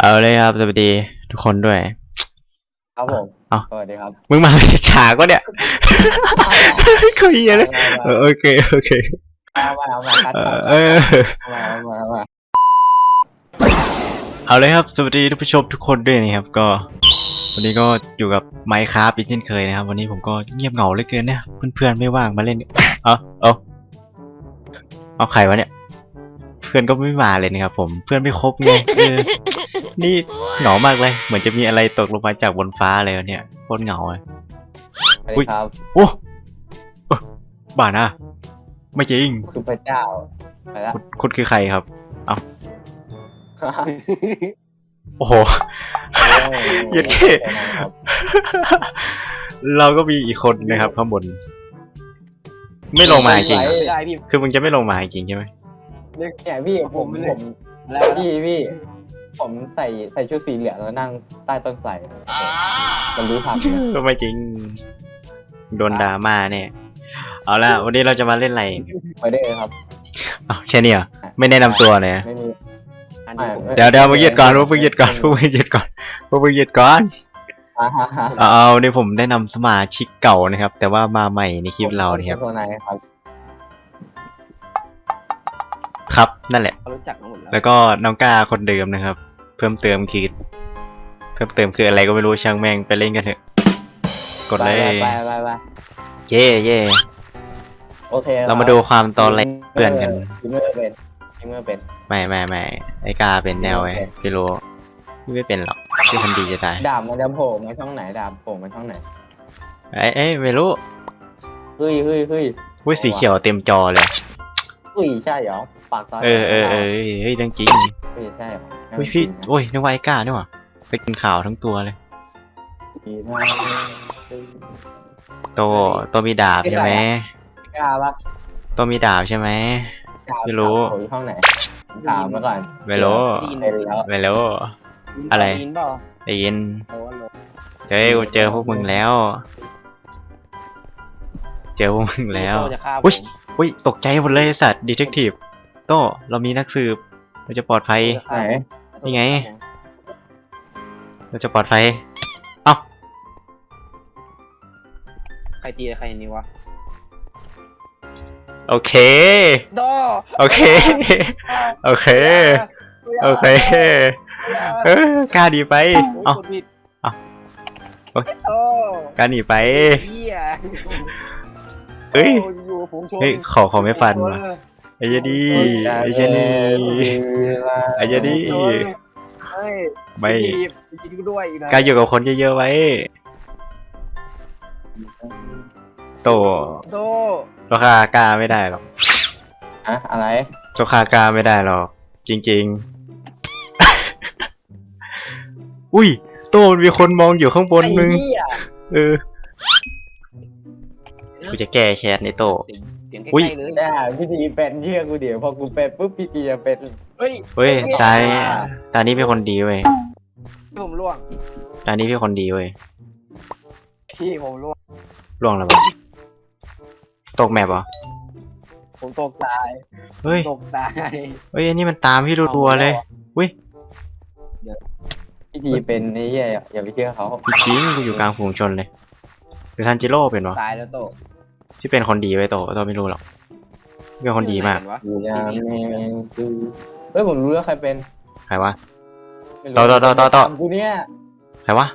เอาเลยครับสวัสดีทุกคนด้วย ครับผมเอ้า สวัสดีครับ มึงมาฉากก็เนี่ย คุยเหี้ยเลยเออโอเคโอเคเอามาเอามาคัดเอคัอดเออเอามาเอามาเอามาเอาเลยครับสวัสดีทุกผู้ชมทุกคนด้วยนะครับ ก็ วันนี้ก็อยู่กับไมค์ครับอีกเช่นเคยนะครับ วันนี้ผมก็เงียบเหงาเหลือเกินเนี่ยเพื่อนๆไม่ว่างมาเล่น เอ้าเอ้าเอาใครวะเนี่ยเพื่อนก็ไม่มาเลยนะครับผมเพื่อนไม่ครบไงเออนี่เหงามากเลย เหมือนจะมีอะไรตกลงมาจากบนฟ้าเลยวะเนี่ยโคตรเหงาเลย สวัสอุ๊ดีย ครับโอ้เอ้อบ้านะ ไม่จริงคือพระเจ้าไปละ คุณคุณคือใครครับ โอ้โห เหยียดเข้ครับเราก็มีอีกคนนะครับข้างบน ไม่ลงมาจริงไม่ได้พี่คือมึงจะไม่ลงมาจริงใช่ไหม เนี่ยพี่ผมผมผมแล้วพี่พี่ ผมใส่ใส่ชุดสีเหลืองแล้วนั่งใต้ต้นไทรมันรู้ทางเนี่ยก็ไม่จริง โดนดราม่าเนี่ย เอาละวันนี้เราจะมาเล่นอะไรไปได้เลยครับ อ้าวแค่นี้เหรอไม่แนะนำตัวเลยนะไม่มี อันนี้ผมไม่เดี๋ยวเดี๋ยวมึงหยุดก่อนพวกมึงหยุดก่อนพวกมึงหยุดก่อนพวกมึงหยุดก่อนอ่าฮะฮะเอาเอานี่ผมแนะนำสมาชิกเก่านะครับ แต่ว่ามาใหม่ในคลิปเรานี่ครับ ตัวไหนครับ ครับนั่นแหละ เขารู้จักกันหมดแล้วแล้วก็น้องก้าคนเดิมนะครับ เพิ่มเติมคือเพิ่มเติมคืออะไรก็ไม่รู้ช่างแม่งไปเล่นกันเถอะ กดเลยไปไปไปไปเย่เย่โอเคเรามาดูความตอนแรกเพื่อนกันทีมเมอร์เป็นทีมเมอร์เป็น ไม่ไม่ไม่ไอ้กาเป็นแนวไอ้โอเคพี่รู้ไม่เป็นหรอกพี่คนดีจะตายดาบมันจะโผล่มาช่องไหนดาบโผล่มาช่องไหนไอ้เอ้ยไม่รู้เฮ้ยเฮ้ยเฮ้ยอุ้ยสีเขียวเต็มจอเลยอุ้ยใช่เหรอ ปากซอยเออเออเออเฮ้ยเรื่องจริงเฮ้ยใช่เหรออุ้ยพี่โอ้ยนึกว่าไอ้กาเนี่ยว่ะไปกินข่าวทั้งตัวเลย ดีมากโตโตมีดาบใช่ไหมกล้าปะโตมีดาบใช่ไหมกล้าไม่รู้โผล่อยู่ห้องไหนถามมาก่อนไม่รู้ได้ยินเป็นแล้วไม่รู้อะไรด้ยินเปล่าได้ยินโอ้โหเจอกูเจอพวกมึงแล้ว เจอพวกมึงแล้ว โต้จะฆ่าผอุ๊ยมอุ้ยตกใจหมดเลยไอ้สัตว์ดีเทคทีฟ โต้เรามีนักสืบ เราจะปลอดภัยโต้จะฆ่าไหนผมนี่ไง เราจะปลอดภัย เอ้า ใครตีใครนี่วะโอเค โดโอเค โอเค โอเคเออกล้าดีไป เอ้าโยกดผิดเอ้าโอ๊ยโอ้กล้าหนีไปเหี้ยเฮ้ยโอยู่ๆผมชนเฮ้ย ขอขอไม่ฟันผมชว่ะเลย ไอ้เหี้ยดีไอ้เหี้ยนี่ไอ้เหี้ยดีผมชนเฮ้ยไม่จีบจีบกูด้วยอีกนะกล้าอยู่กับคนเยอะๆไว้ โตโดราคากล้าไม่ได้หรอกอะอะไรราคากล้าไม่ได้หรอก จริง ๆ อุ้ย โตมันมีคนมองอยู่ข้างบนมึงไอ้เหี้ยเออกูจะแก้แค้นในโต เสียงใกอุ๊ย ล้ๆเลยได้พี่ทีเป็นเชื่อกูเดี๋ยวพอกูเป็นปุ๊บพี่ทีจะเป็นเฮ้ยเฮ้ยตานี้ตานี้เป็นคนดีเว้ยพี่ผมล่วงตานี้เป็นคนดีเว้ยพี่ผมล่วงล่วงแล้วปะตกแมปเหรอผมตกตายเฮ้ยตกตายเฮ้ยอันนี้มันตามพี่รัวๆเลยพี่ทีเป็นนี่อย่าอย่าไปเชื่อเขาจริงๆกูอยู่กลางฝูงชนเลยหรือทันจิโร่เป็นวะตายแล้วโต พี่เป็นคนดีไว้ยโตโตไม่รู้หรอกพี่เป็นคนดีมากเห็นวะอยู่ยามแม่งคือเฮ้ยผมรู้แล้วใครเป็นใครวะ ไม่รู้ต่อต่อต่อต่อต่อ กูเนี่ยใครวะ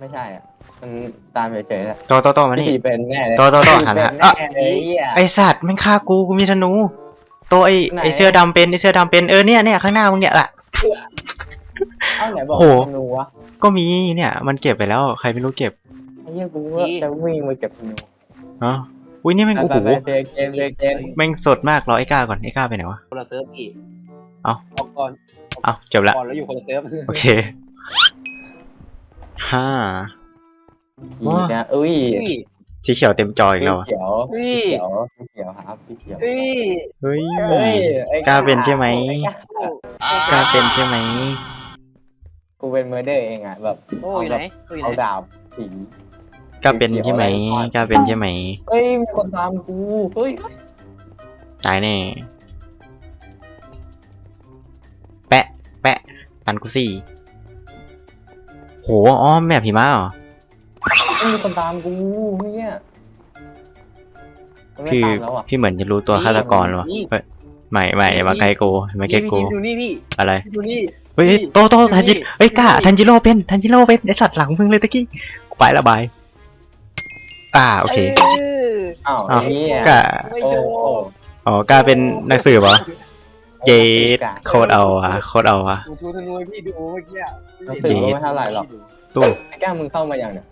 ไม่ใช่อะมันตามเฉยๆแหละโตโตโตมาพี่นี่ทีเป็นแน่เลยต่อต่อต่อพี่หันเป็หานอะแน่เลยไอ้เหี้ย ไอสัตว์มันฆ่ากูกูมีธนูโตไอไหน ไอเสื้อดำเป็นไอเสื้อดำเป็นเออเนี่ยเนี่ยข้างหน้ามึงเนี่ยแหละ เอ้าไหนบอกโอ้โห ธนูวะก็มีเนี่ย มันเก็บไปแล้วใครไม่รู้เก็บไอ้เหี้ยกูว่าจะวิ่งไปเก็บธนูเนาะ อุ้ยนี่แม่งโอ้ไปโหไปไปเกมเกมเกมแม่งสดมากรอไอ้ก้าก่อนไอ้ก้าไปไหนวะคนละเซิร์ฟพี่เอ้าออกก่อนเอ้าจบละก่อนแล้วอยู่คนละเซิร์ฟโอเคห้าอีกนะเอ้ยเฮ้ยสีเขียวเต็มจออีกแล้วอะเขียวเฮ้ยเขียวเขียวครับพี่เขียวเฮ้ยเฮ้ยเฮ้ยไอ้กล้าเป็นใช่ไหมไอ้กล้าเป็นใช่ไหมกูเป็นเมอร์เดอร์เองอะแบบโต้อยู่ไหนโต้อยู่เอาไหนดาบสี กล้าเป็นใช่ไหมกล้าเป็นใช่ไหมเฮ้ยมีคนตามกูเฮ้ยตายแน่แปะแปะปันกูสี่โหอ๋อแมพหิมะเหรอไม่มีคนตามกูเนี่ยมันไม่พี่ตามแล้วอะพี่เหมือนจะรู้ตัวฆาตกรวะนี่เฮ้ยไม่ไม่อย่ามาใกล้กูไม่ใกล้พี่กูพี่ดูนี่พี่อะไรพี่ดูนี่เฮ้ยนี่โตโตนี่ทันจิเฮ้ยกล้านี่ทันจิโร่เป็นทันจิโร่เป็นไอสัตว์หลังมึงเลยตะกี้กูไปละบาย อ่าโอเคอ้าวอ้าวไอ้เหี้ยกล้าไม่โอ้โจโหอ๋อกล้าเป็นนักสืบเหรอเจดโคตรเอาอะโคตรเอาอะดูทูธนูให้พี่ดูเมื่อกี้อะนักสืบก็ไม่เท่าไหร่หรอกตู้ไอ้แก้วมึงเข้ามาอย่างเนี่ย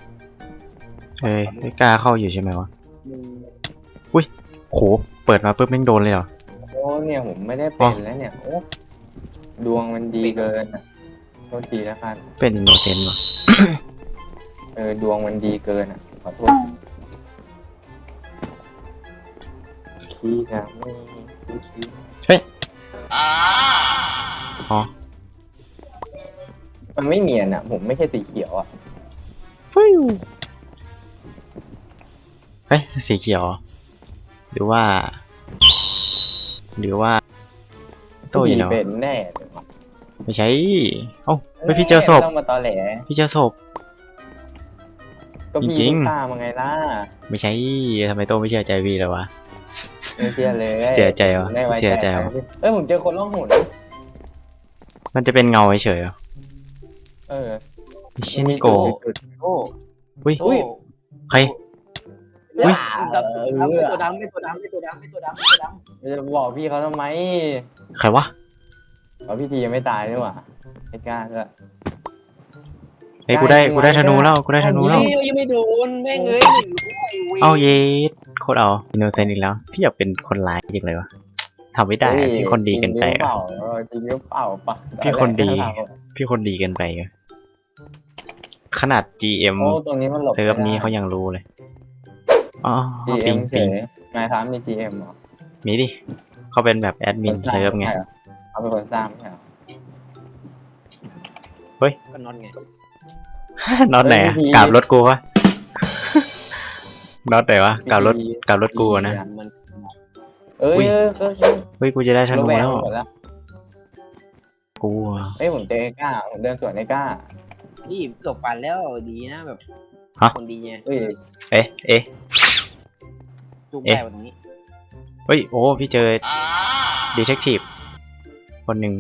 เฮ้ยไอ้กล้าเข้าอยู่ใช่ไหมวะมึงโหเปิดมาปุ๊บแม่งโดนเลยเหรอโอ้เนี่ยผมไม่ได้เป็นแล้วเนี่ยโอ้ดวงมันดีเกินอะโทษทีแล้วกันเป็นอินโนเซนต์วะเออดวงมันดีเกินอะขอโทษ ขี้นะไม่ขี้อ๋อมันไม่เนียนอะ ผมไม่ใช่สีเขียวอะฟิวเฮ้ยสีเขียวเหรอหรือว่า หรือว่าโตอยู่ผีแล้วเป็นแน่เลยว่ะไม่ใช่เอ้าเฮ้ยพี่เจอศพไม่ต้องมาตอแหลพี่เจอศพ ก็พี่จริงๆลูกตามาไงล่ะ ไม่ใช่ทำไมโตไม่เชื่อใจพี่เลยวะ ไม่เชื่อเลยเสียใจวะไม่ไว้เสียใจวะเอ้ยผมเจอคนล่องหนมันจะเป็นเงาเฉยๆเหรอเออไอ้เชี่ยนี่โกโอ้อุ้ยโอ้ใครอุ๊ยเอตัวอดำไม่ตัวดำไม่ตัวดำไม่ตัวดำไม่ตัวดำไม่ตัวดจะบอกพี่เขาทำไมใครวะเพราะพี่ทียังไม่ตายนี่หว่าไม่กล้าเลยเฮ้ยกูได้ได้กูได้ธนูแล้วกูได้ธนูำแล้วเฮ้ยยังไม่โดนแม่งเอ้ยหนึ่งไอ้เว้ยเอาเยส โคตรเอาอินโนเซนต์อีกแล้ว พี่อยากเป็นคนร้ายจริงเลยวะทำไม่ได้อะพี่คนดีเกินไปจริงหรือเปอะล่าเออจริงหรือเปล่าปะพี่คนดีตอแรกก็ถามว่าพี่คนดีเกินไปอะขนาด GM โอ้ตรงนี้มันหลบเซิร์ฟนี้เขายังรู้เลยอ๋อไม่ได้ปิง GM เฉปิง ยนายท้ามมี GM เหรอมีดิเขาเป็นแบบแอดมินเซิร์ฟไงใช่หรอเขาเป็นคนสร้างใช่เหรอก็นอนไงน็อตไหนอะเฮ้ยพี่กราบรถกูวะ น็อตไหนวะกราบรถกราบรถกูอะนะ มันเอ้ยอุ้ยเออเออเออเฮ้ยกูจะได้ธนูระแวงแล้วหมดแล้วกูอะเอ้ยผมเจอไอ้ก้าผมเดินสวนไอ้ก้านี่จบฟันแล้วดีนะแบบคนดีไงเอ้ยเอ๊ะเอ๊ะจุกเอ๊ะได้วันนี้เฮ้ยโอ้พี่เจอดีเทคทีฟคนหนึ่ง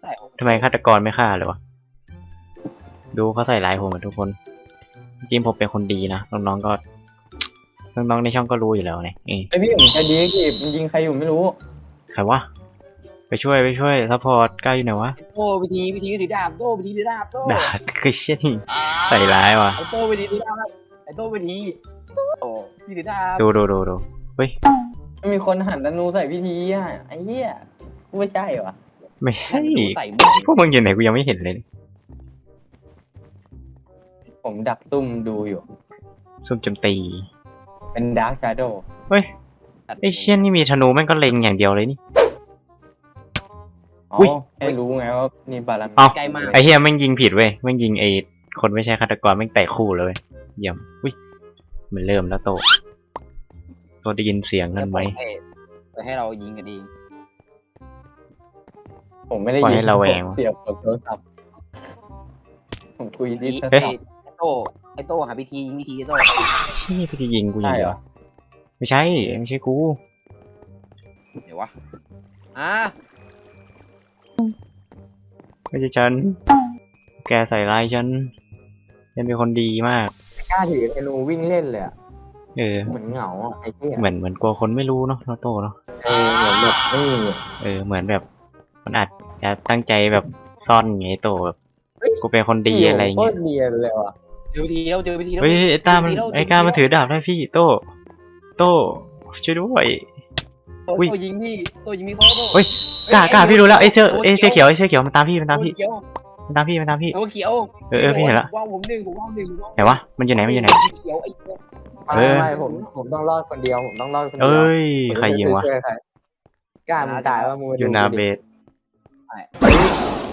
ใช่ทำไมฆาตกรไม่ฆ่าเลยวะดูเขาใส่ร้ายผมอะทุกคนจริงๆผมเป็นคนดีนะน้องๆก็ น้องๆในช่องก็รู้อยู่แล้วไงเองไอพี่ผมใจดีกีบยิงใครอยู่ไม่รู้ใครวะไปช่วยไปช่วยซัพพอร์ตกล้าอยู่ไหนวะโต้วิธีวิธีถือดาบโต้วิธีถือดาบโต้ด่าคือเชี่ยนี่ใส่ร้ายว่ะไอ้โต้วิธีถือดาบไอ้โต้วิธีโอ้พี่ถือดาบดูดูดูดูเฮ้ยมันมีคนหันธนูใส่พี่ทีอะไอ้เหี้ยกูไม่ใช่วะไม่ใช่ใส่มือพวกมึงอยู่ไหนกูยังไม่เห็นเลยผมดักซุ่มดูอยู่ ซุ่มโจมตี เป็นดาร์คชาโดว์เฮ้ยไอ้เชี่ยนี่มีธนูแม่งก็เล็งอย่างเดียวเลยนี่ อ๋ออุ๊ยให้รู้ไงว่านี่บาลังเอ้าไกลมากไอ้เฮียแม่งยิงผิดเว้ยแม่งยิงไอ้คนไม่ใช่ฆาตกรแม่งแตกคู่เลยเว้ยเยี่ยมอุ้ยมันเริ่มแล้วโตโตได้ยินเสียงนั่นไหมไปให้เรายิงกันเองผมไม่ได้ปล่อยยิให้ระแวงผมเสียบกับโทรศัพท์ผมคุยดิสไอ้ซับโต้ ไอ้โต้หาวิธียิงวิธีโต้ชี่พี่จะยิงกูยิใช่งเหเหรรออไม่ใช่ ไม่ใช่กู เดี๋ยววะอะไม่ใช่ฉัน แกใส่ร้ายฉันฉันเป็นคนดีมาก กล้าถือธนูวิ่งเล่นเลยอะเออ เหมือนเหงาอะไอ้เหี้ยเหมือนเหมือนกลัวคนไม่รู้เนาะโนโตเนาะ เออเหมือนแบบไม่มีเออ เหมือนแบบ มันอาจจะตั้งใจแบบซ่อนไงโตแบบ กูเป็นคนดีอะไรโคเงี้ยตรเดียเลยว่ะ เจอวิธีแล้วเจอวิธีแล้ว เฮ้ยไอ้ตามันไอ้กล้ามันถือดาบได้พี่โตโตช่วยด้วยโต้อุ๊ยยิงพี่โต้ยิงพี่เขาโต้เฮ้ยกล้ากล้าพี่รู้แล้วไอ้เสื้อไอ้เสื้อเขียวไอ้เสื้อเขียวมันตามพี่มันตามพี่เขียวมันตามพี่มันตามพี่ ตัวเขียวเออเออพี่เห็นละ ว่าวผมหนึ่งผมว่าวหนึ่งผมว่าวไหนวะมันอยู่ไหนมันอยู่ไหน เขียวไอ้เหี้ยเอไม่อไม่ผมผมต้องรอดคนเดียวผมต้องรอดคนเดีเอ้ยผมใครยิงวะจช่ใครกล้ามึงตายว่ามึงมาอยู่ดูนาดิเบส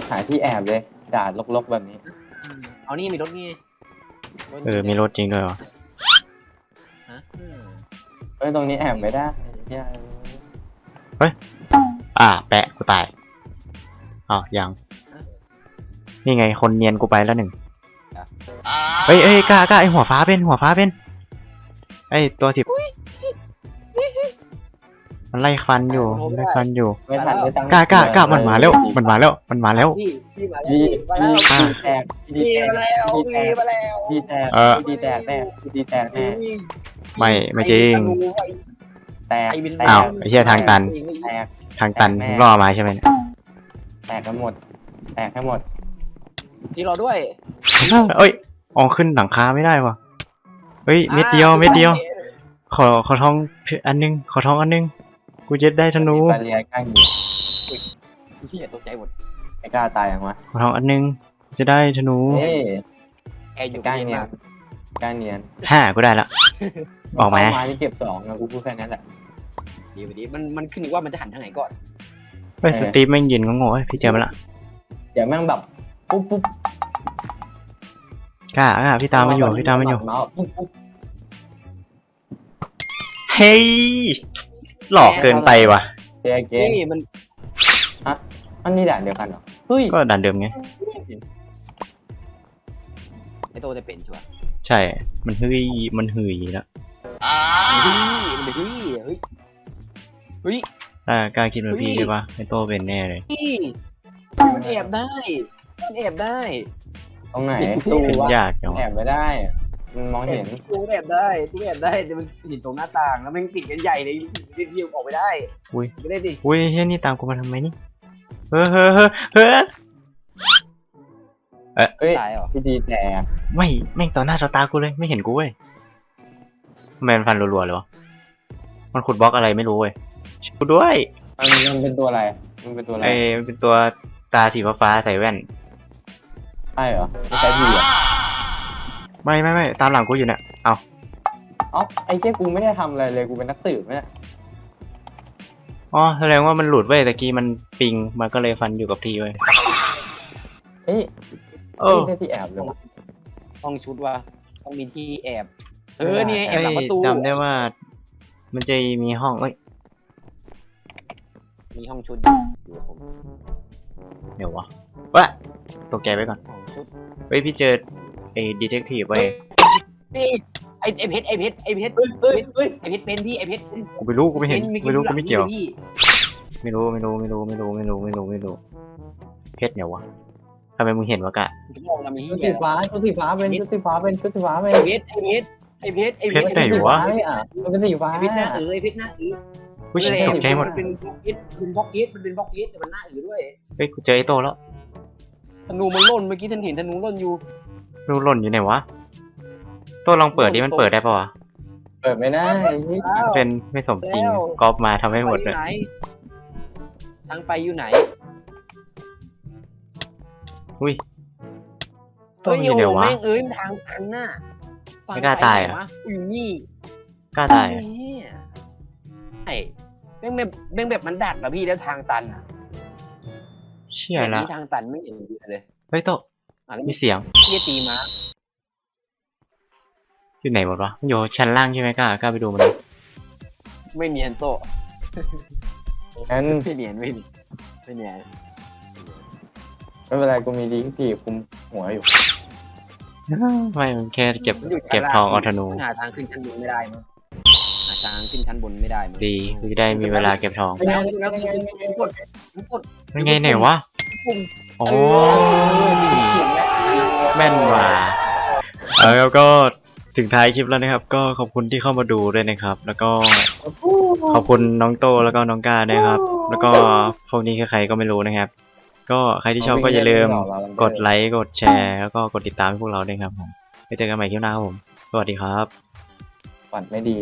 หาที่แอบเลยด่าลกๆแบบนี้ เอานี่มีรถนี่ เออ มีรถจริงด้วยวะฮะเอ้ยตรงนี้แอบไม่ได้เหี้ยอ่า แปะ กูตายอ้าวยัง นี่ไง คนเนียนกูไปแล้วหนึ่งอ้ยเอ้ยกล้ากล้าไอหัวฟ้าเป็น หัวฟ้าเป็น ไอตัวสิบ มันไล่ฟันอยู่มันไล่ฟันอยู่ไม่ทันไม่ทันกล้ากล้ากล้ามันมาแล้ว มันมาแล้ว มันมาแล้ว พี่พี่มาแล้วดีพี่มาแล้วดีดีแตกดีพี่แตมากแล้วดีพี่แตกมาแล้วดีแตกเออดีแตกแน่ดีแตกแน่ไม่ไม่จริงแตกไอ้เป็นแตกอ้าวไอ้เหี้ยทางตัน แตกทางตันแม่มึงล่อมาใช่ไหมเนี่ยแตกกันหมด แตกให้หมดที่เราด้วยเอ้ยออกขึ้นหลังคาไม่ได้วะเฮ้ยเม็ดเดียวเม็ดเดียว ขอขอทองอันนึงขอทองอันนึง กูจะได้ธนูบาเรียกล้ายิงพี่ตกใจหมดไม่กล้าตายยังวะขอทองอันนึงจะได้ธนูเฮ้ยแอร์อยู่กล้าใกล้เนียมานกกล้าเนียนห้ากูได้ละ ออกไหมเข้ามาที่เก็บสองนะกูพูดแค่นั้นแหละ ดีดีมันมันขึ้นอยู่ว่ามันจะหันทางไหนก่อนไปสตีฟแม่งยืนงงๆเฮ้ยพี่เจอมาละเดี๋ยวแม่งแบบปุ๊บปุ๊บกล้ากล้าพี่ตามมาอยู่พี่ตามมาอยู่เส์ปุ๊บปุ๊บเฮ้ย หลอกเกินไปว่ะ เกมเกมนี่มันมันนี่ด่านเดียวกันเหรอเฮ้ยก็ดันเดิมไง ไอโตจะเป็นชัวร์ใช่ มันเฮ้ยมันหืยแล้วเฮ้ยมันเฮ้ยเฮ้ยเฮ้ยกล้ากล้าคิดเหมือนพี่เฮ้ยใช่ปะไอโตเป็นแน่เลยพี่มันแอบได้ มันแอบได้ ตรงไหนตู้ตู้ขึ้นวะยากจังแอวะบไม่ได้อะ มันมองเห็นตู้แอบได้ตู้แอบได้แต่มันเห็นตรงหน้าต่างแล้วมันปิดกันใหญ่เลยรีบยิงออกไปได้อุ้ยไม่ได้ดิอุ้ยเฮ้ยนี่ตามกูมาทำไมนี่เฮ้ยเฮ้ยเฮ้ยเฮ้ยเฮ้ยตายเหรอพี่ดีแต่ไม่แม่งต่อหน้าต่อตากูเลยไม่เห็นกูเว้ยทำไมมันฟันรัวๆเลยวะมันขุดบล็อกอะไรไม่รู้เว้ยช่วยกูด้วยมันมันเป็นตัวอะไรมันเป็นตัวอะไรไอ้มันเป็นตัวตาสีฟ้าๆใส่แว่นใช่เหรอไม่ใช่พี่เหรอ ไม่ไม่ไม่ตามหลังกูอยู่เนี่ยเอาเอ้าไอ้เจ้กูไม่ได้ทำอะไรเลยกูเป็นนักสืบเนี่ยอ๋อแสดงว่ามันหลุดเว้ยตะกี้มันปิงมันก็เลยฟันอยู่กับที่เว้ยเฮ้ยโอ้นี่ได้ที่แอบเลยวะห้องชุดว่าต้องมีที่แอบ เออนี่ไงแอบหลังประตูจำได้ว่า มันจะมีห้องเอ้ยมีห้องชุดอยู่กับผมเดี๋ยววะวะตกใจไว้ก่อนห้องชุดเฮ้ยพี่เจอ ไอ้ดีเทคทีฟเว้ยนี่ไอไอเพชรไอเพชรไอเพชรเฮ้ยเฮ้ยเฮ้ยไอเพชรเป็นพี่ไอเพชรเป็นกูไม่รู้กูไม่เห็นป็ไม่รู้กูไม่เกี่ยว พี่ไม่รู้ไม่รู้ไม่รู้ไม่รู้ไม่รู้ไม่รู้ไม่รู้เพชรเนี่ยวะทำไมมึงเห็นวะกะผมมองแล้วมีชุดเหี้สียฟ้าชุดสีฟ้าเป็นชุดสีฟ้าเป็นชุดสีฟ้าเป็นไอเพชรไอเพชรไอเพชรไอเพชรเพชรไหนวะไม่อะมันเป็นสีฟ้าไอเพชรหน้าเออไอเพชรหน้าเอออุ้ยตกใจหมดมันเป็นบล็อกเพชรเป็นบล็อกเพชรมันเป็นบล็อกเพชรแต่มันหน้าเออด้วยเฮ้ยกูเจอไอ้โตแล้วธนูมันล่นเมื่อกี้ท่านเห็นธนูล่นอยู่ รูหล่นอยู่ไหนวะโตลองเปิดดิมันเปิดได้ปะวะเปิดไม่ได้อ้าวเป็นไม่สมจริงแล้ว ก๊อปมาทำให้หมดเลยไปอยู่ไหนทางไปอยู่ไหนอุ้ยโตเฮ้ยอยู่โอ้ไหนโหวะ แม่งเอ้ยทางตันน่ะไม่กล้าตายเหรอวะอยู่นี่กล้าตายอะเนี่ยไอ้แม่งแบบแม่งแบบมันดักอะพี่แล้วทางตันอะเชี่ยแบบละนี้ทางตันไม่เห็นเลย เฮ้ยโต อะแล้วมีเสียงพี่จะตีมาอยู่ไหนหมดวะมันอยู่ชั้นล่างใช่ไหมกล้ากล้าไปดูมันดิไม่เนียนโตะงั้นไม่เนียนไม่เนียนไม่เนียนไม่เป็นไรกูมีดีที่คุมหัวอยู่ไม่มันแค่เก็บมันอยู่ชั้นเก็บล่างทองเอาธนูหาทางขึ้นชั้นบนไม่ได้มั้งหาทางขึ้นชั้นบนไม่ได้มั้งดีกูจะได้มีเวลาเก็บทองไม่งั้นแล้วไม่งั้นไม่งั้นกดกดมันไงไหนวะปุ่มโอ้ เออแม่นว่ะเออแล้วก็ถึงท้ายคลิปแล้วนะครับ ก็ขอบคุณที่เข้ามาดูด้วยนะครับ แล้วก็ขอบคุณน้องโตแล้วก็น้องก้าด้วยครับ แล้วก็พวกนี้คือใครก็ไม่รู้นะครับ ก็ใครที่ชอบก็อย่าลืมกดไลค์กดแชร์ แล้วก็กดติดตามให้พวกเราด้วยครับผมไว้เจอกันใหม่คลิปหน้าครับผมสวัสดีครับปัดไม่ดี